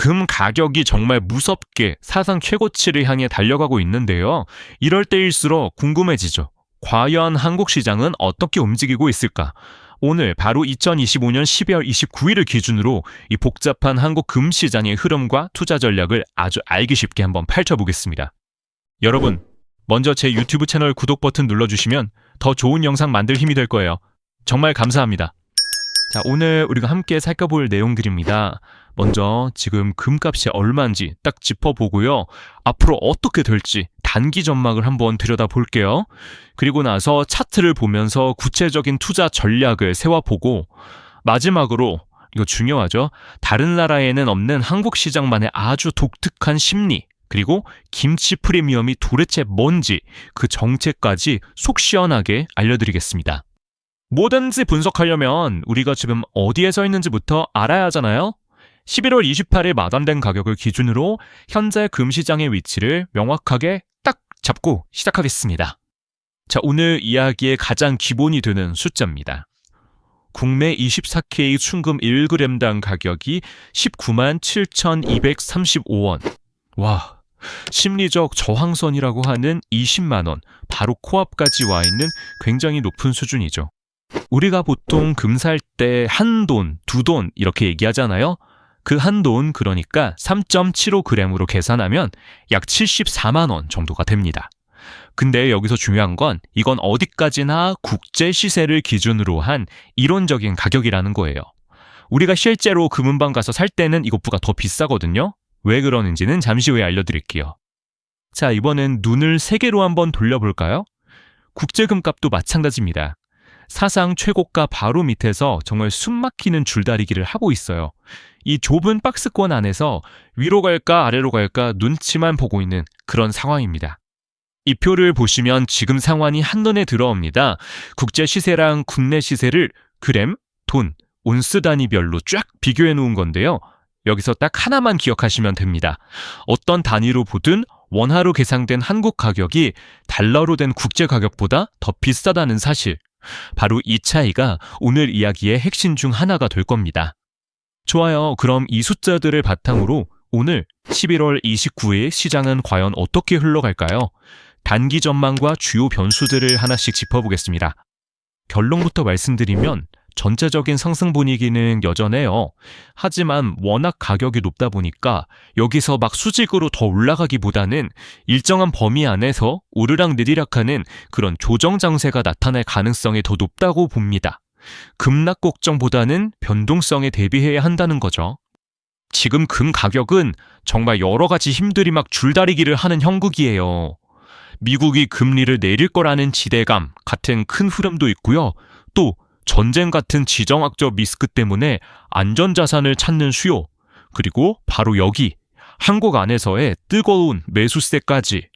금 가격이 정말 무섭게 사상 최고치를 향해 달려가고 있는데요. 이럴 때일수록 궁금해지죠. 과연 한국 시장은 어떻게 움직이고 있을까? 오늘 바로 2025년 12월 29일을 기준으로 이 복잡한 한국 금 시장의 흐름과 투자 전략을 아주 알기 쉽게 한번 펼쳐보겠습니다. 여러분, 먼저 제 유튜브 채널 구독 버튼 눌러주시면 더 좋은 영상 만들 힘이 될 거예요. 정말 감사합니다. 자, 오늘 우리가 함께 살펴볼 내용들입니다. 먼저 지금 금값이 얼마인지 딱 짚어보고요. 앞으로 어떻게 될지 단기 전망을 한번 들여다 볼게요. 그리고 나서 차트를 보면서 구체적인 투자 전략을 세워보고 마지막으로 이거 중요하죠. 다른 나라에는 없는 한국 시장만의 아주 독특한 심리 그리고 김치 프리미엄이 도대체 뭔지 그 정체까지 속 시원하게 알려드리겠습니다. 뭐든지 분석하려면 우리가 지금 어디에 서 있는지부터 알아야 하잖아요. 11월 28일 마감된 가격을 기준으로 현재 금시장의 위치를 명확하게 딱 잡고 시작하겠습니다. 자, 오늘 이야기의 가장 기본이 되는 숫자입니다. 국내 24K 충금 1g당 가격이 19만 7,235원. 와, 심리적 저항선이라고 하는 20만원, 바로 코앞까지 와 있는 굉장히 높은 수준이죠. 우리가 보통 금 살 때 한 돈, 두 돈 이렇게 얘기하잖아요. 그 한 돈 그러니까 3.75g으로 계산하면 약 74만 원 정도가 됩니다. 근데 여기서 중요한 건 이건 어디까지나 국제 시세를 기준으로 한 이론적인 가격이라는 거예요. 우리가 실제로 금은방 가서 살 때는 이것보다 더 비싸거든요. 왜 그러는지는 잠시 후에 알려드릴게요. 자, 이번엔 눈을 세 개로 한번 돌려볼까요? 국제금값도 마찬가지입니다. 사상 최고가 바로 밑에서 정말 숨막히는 줄다리기를 하고 있어요. 이 좁은 박스권 안에서 위로 갈까 아래로 갈까 눈치만 보고 있는 그런 상황입니다. 이 표를 보시면 지금 상황이 한눈에 들어옵니다. 국제 시세랑 국내 시세를 그램, 돈, 온스 단위별로 쫙 비교해 놓은 건데요. 여기서 딱 하나만 기억하시면 됩니다. 어떤 단위로 보든 원화로 계상된 한국 가격이 달러로 된 국제 가격보다 더 비싸다는 사실. 바로 이 차이가 오늘 이야기의 핵심 중 하나가 될 겁니다. 좋아요. 그럼 이 숫자들을 바탕으로 오늘 11월 29일 시장은 과연 어떻게 흘러갈까요? 단기 전망과 주요 변수들을 하나씩 짚어보겠습니다. 결론부터 말씀드리면 전체적인 상승 분위기는 여전해요. 하지만 워낙 가격이 높다 보니까 여기서 막 수직으로 더 올라가기보다는 일정한 범위 안에서 오르락 내리락하는 그런 조정 장세가 나타날 가능성이 더 높다고 봅니다. 급락 걱정보다는 변동성에 대비해야 한다는 거죠. 지금 금 가격은 정말 여러 가지 힘들이 막 줄다리기를 하는 형국이에요. 미국이 금리를 내릴 거라는 지대감 같은 큰 흐름도 있고요. 또 전쟁 같은 지정학적 리스크 때문에 안전자산을 찾는 수요, 그리고 바로 여기 한국 안에서의 뜨거운 매수세까지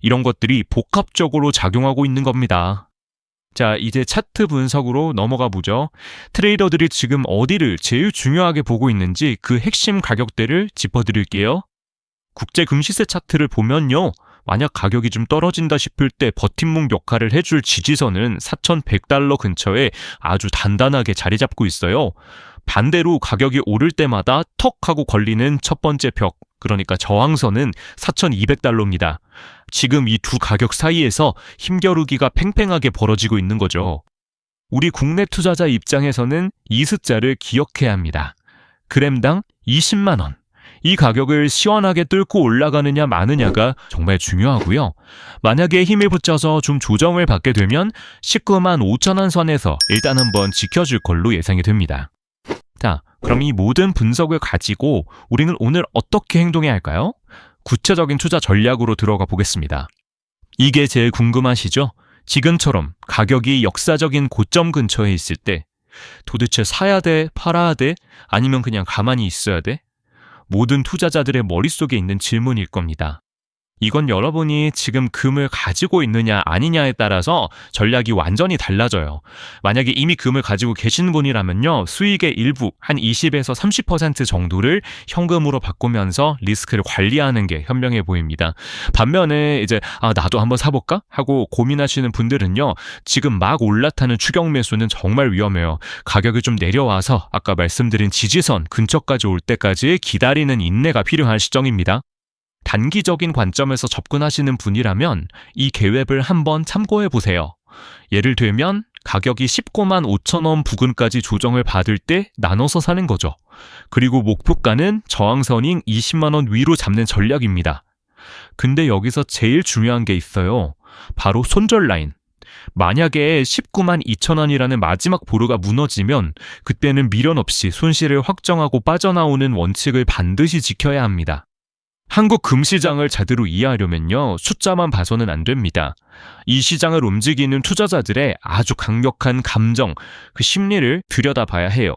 이런 것들이 복합적으로 작용하고 있는 겁니다. 자, 이제 차트 분석으로 넘어가 보죠. 트레이더들이 지금 어디를 제일 중요하게 보고 있는지 그 핵심 가격대를 짚어드릴게요. 국제 금시세 차트를 보면요. 만약 가격이 좀 떨어진다 싶을 때 버팀목 역할을 해줄 지지선은 4,100달러 근처에 아주 단단하게 자리 잡고 있어요. 반대로 가격이 오를 때마다 턱 하고 걸리는 첫 번째 벽, 그러니까 저항선은 4,200달러입니다. 지금 이 두 가격 사이에서 힘겨루기가 팽팽하게 벌어지고 있는 거죠. 우리 국내 투자자 입장에서는 이 숫자를 기억해야 합니다. 그램당 20만원. 이 가격을 시원하게 뚫고 올라가느냐 마느냐가 정말 중요하고요. 만약에 힘을 붙여서 좀 조정을 받게 되면 19만 5천 원 선에서 일단 한번 지켜줄 걸로 예상이 됩니다. 자, 그럼 이 모든 분석을 가지고 우리는 오늘 어떻게 행동해야 할까요? 구체적인 투자 전략으로 들어가 보겠습니다. 이게 제일 궁금하시죠? 지금처럼 가격이 역사적인 고점 근처에 있을 때 도대체 사야 돼, 팔아야 돼, 아니면 그냥 가만히 있어야 돼? 모든 투자자들의 머릿속에 있는 질문일 겁니다. 이건 여러분이 지금 금을 가지고 있느냐 아니냐에 따라서 전략이 완전히 달라져요. 만약에 이미 금을 가지고 계신 분이라면요. 수익의 일부 한 20에서 30% 정도를 현금으로 바꾸면서 리스크를 관리하는 게 현명해 보입니다. 반면에 이제 아 나도 한번 사 볼까 하고 고민하시는 분들은요. 지금 막 올라타는 추경 매수는 정말 위험해요. 가격이 좀 내려와서 아까 말씀드린 지지선 근처까지 올 때까지 기다리는 인내가 필요한 시점입니다. 단기적인 관점에서 접근하시는 분이라면 이 계획을 한번 참고해 보세요. 예를 들면 가격이 19만 5천 원 부근까지 조정을 받을 때 나눠서 사는 거죠. 그리고 목표가는 저항선인 20만 원 위로 잡는 전략입니다. 근데 여기서 제일 중요한 게 있어요. 바로 손절 라인. 만약에 19만 2천 원이라는 마지막 보루가 무너지면 그때는 미련 없이 손실을 확정하고 빠져나오는 원칙을 반드시 지켜야 합니다. 한국 금시장을 제대로 이해하려면요, 숫자만 봐서는 안 됩니다. 이 시장을 움직이는 투자자들의 아주 강력한 감정, 그 심리를 들여다봐야 해요.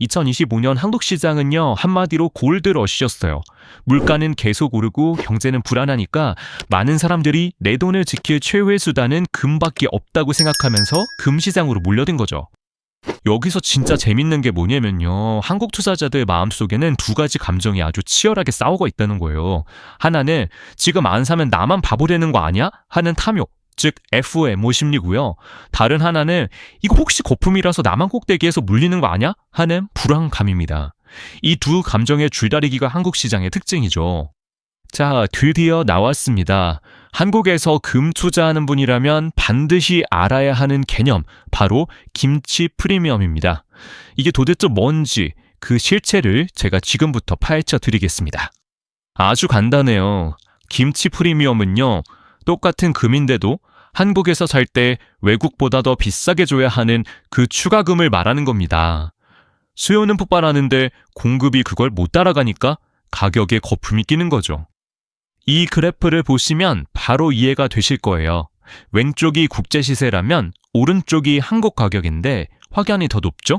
2025년 한국 시장은요, 한마디로 골드러시였어요. 물가는 계속 오르고 경제는 불안하니까 많은 사람들이 내 돈을 지킬 최후의 수단은 금밖에 없다고 생각하면서 금시장으로 몰려든 거죠. 여기서 진짜 재밌는 게 뭐냐면요. 한국 투자자들 마음속에는 두 가지 감정이 아주 치열하게 싸우고 있다는 거예요. 하나는 지금 안 사면 나만 바보 되는 거 아니야? 하는 탐욕. 즉 FOMO 심리고요. 다른 하나는 이거 혹시 거품이라서 나만 꼭대기에서 물리는 거 아니야? 하는 불안감입니다. 이 두 감정의 줄다리기가 한국 시장의 특징이죠. 자, 드디어 나왔습니다. 한국에서 금 투자하는 분이라면 반드시 알아야 하는 개념, 바로 김치 프리미엄입니다. 이게 도대체 뭔지 그 실체를 제가 지금부터 파헤쳐 드리겠습니다. 아주 간단해요. 김치 프리미엄은요, 똑같은 금인데도 한국에서 살 때 외국보다 더 비싸게 줘야 하는 그 추가금을 말하는 겁니다. 수요는 폭발하는데 공급이 그걸 못 따라가니까 가격에 거품이 끼는 거죠. 이 그래프를 보시면 바로 이해가 되실 거예요. 왼쪽이 국제 시세라면 오른쪽이 한국 가격인데 확연히 더 높죠?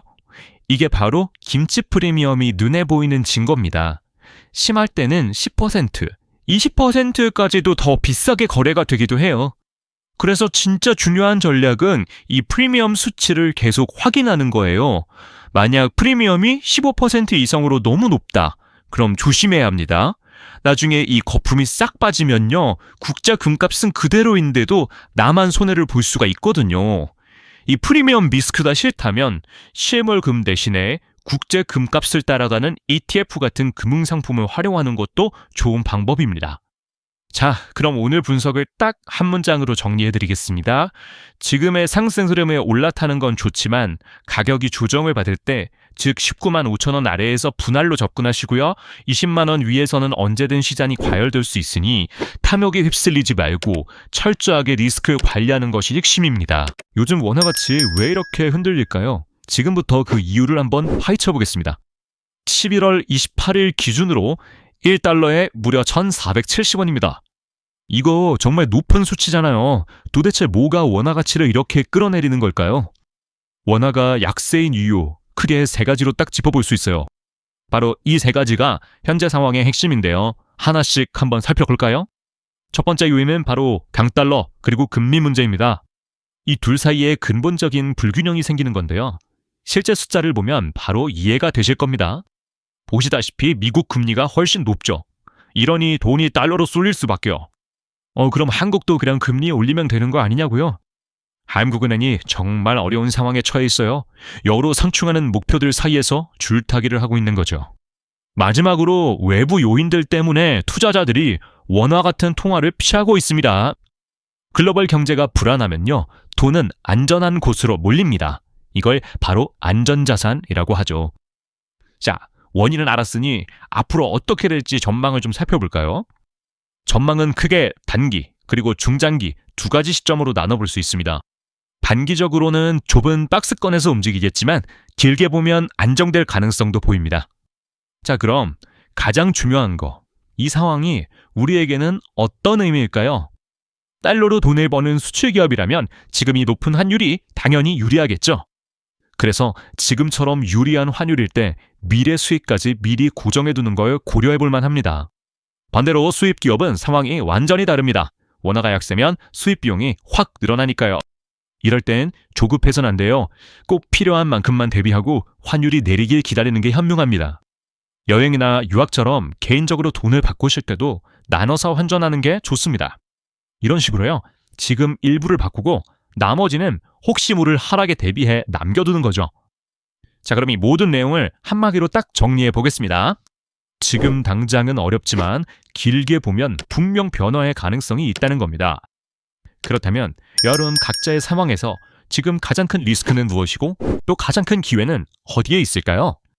이게 바로 김치 프리미엄이 눈에 보이는 증거입니다. 심할 때는 10%, 20%까지도 더 비싸게 거래가 되기도 해요. 그래서 진짜 중요한 전략은 이 프리미엄 수치를 계속 확인하는 거예요. 만약 프리미엄이 15% 이상으로 너무 높다. 그럼 조심해야 합니다. 나중에 이 거품이 싹 빠지면요. 국자 금값은 그대로인데도 나만 손해를 볼 수가 있거든요. 이 프리미엄 리스크가 싫다면 실물 금 대신에 국제 금값을 따라가는 ETF 같은 금융 상품을 활용하는 것도 좋은 방법입니다. 자, 그럼 오늘 분석을 딱 한 문장으로 정리해 드리겠습니다. 지금의 상승 흐름에 올라타는 건 좋지만 가격이 조정을 받을 때, 즉 19만 5천 원 아래에서 분할로 접근하시고요. 20만 원 위에서는 언제든 시장이 과열될 수 있으니 탐욕에 휩쓸리지 말고 철저하게 리스크를 관리하는 것이 핵심입니다. 요즘 원화 가치 왜 이렇게 흔들릴까요? 지금부터 그 이유를 한번 파헤쳐 보겠습니다. 11월 28일 기준으로 1달러에 무려 1,470원입니다. 이거 정말 높은 수치잖아요. 도대체 뭐가 원화 가치를 이렇게 끌어내리는 걸까요? 원화가 약세인 이유 크게 세 가지로 딱 짚어볼 수 있어요. 바로 이 세 가지가 현재 상황의 핵심인데요. 하나씩 한번 살펴볼까요? 첫 번째 요인은 바로 강달러 그리고 금리 문제입니다. 이 둘 사이에 근본적인 불균형이 생기는 건데요. 실제 숫자를 보면 바로 이해가 되실 겁니다. 보시다시피 미국 금리가 훨씬 높죠. 이러니 돈이 달러로 쏠릴 수밖에요. 어, 그럼 한국도 그냥 금리 올리면 되는 거 아니냐고요? 한국은행이 정말 어려운 상황에 처해 있어요. 여러 상충하는 목표들 사이에서 줄타기를 하고 있는 거죠. 마지막으로 외부 요인들 때문에 투자자들이 원화 같은 통화를 피하고 있습니다. 글로벌 경제가 불안하면요. 돈은 안전한 곳으로 몰립니다. 이걸 바로 안전자산이라고 하죠. 자, 원인은 알았으니 앞으로 어떻게 될지 전망을 좀 살펴볼까요? 전망은 크게 단기, 그리고 중장기 두 가지 시점으로 나눠볼 수 있습니다. 단기적으로는 좁은 박스권에서 움직이겠지만 길게 보면 안정될 가능성도 보입니다. 자, 그럼 가장 중요한 거. 이 상황이 우리에게는 어떤 의미일까요? 달러로 돈을 버는 수출 기업이라면 지금 이 높은 환율이 당연히 유리하겠죠. 그래서 지금처럼 유리한 환율일 때 미래 수익까지 미리 고정해 두는 걸 고려해 볼 만 합니다. 반대로 수입 기업은 상황이 완전히 다릅니다. 원화가 약세면 수입 비용이 확 늘어나니까요. 이럴 땐 조급해선 안 돼요. 꼭 필요한 만큼만 대비하고 환율이 내리길 기다리는 게 현명합니다. 여행이나 유학처럼 개인적으로 돈을 바꾸실 때도 나눠서 환전하는 게 좋습니다. 이런 식으로요. 지금 일부를 바꾸고 나머지는 혹시 모를 하락에 대비해 남겨두는 거죠. 자, 그럼 이 모든 내용을 한마디로 딱 정리해 보겠습니다. 지금 당장은 어렵지만 길게 보면 분명 변화의 가능성이 있다는 겁니다. 그렇다면 여러분 각자의 상황에서 지금 가장 큰 리스크는 무엇이고 또 가장 큰 기회는 어디에 있을까요?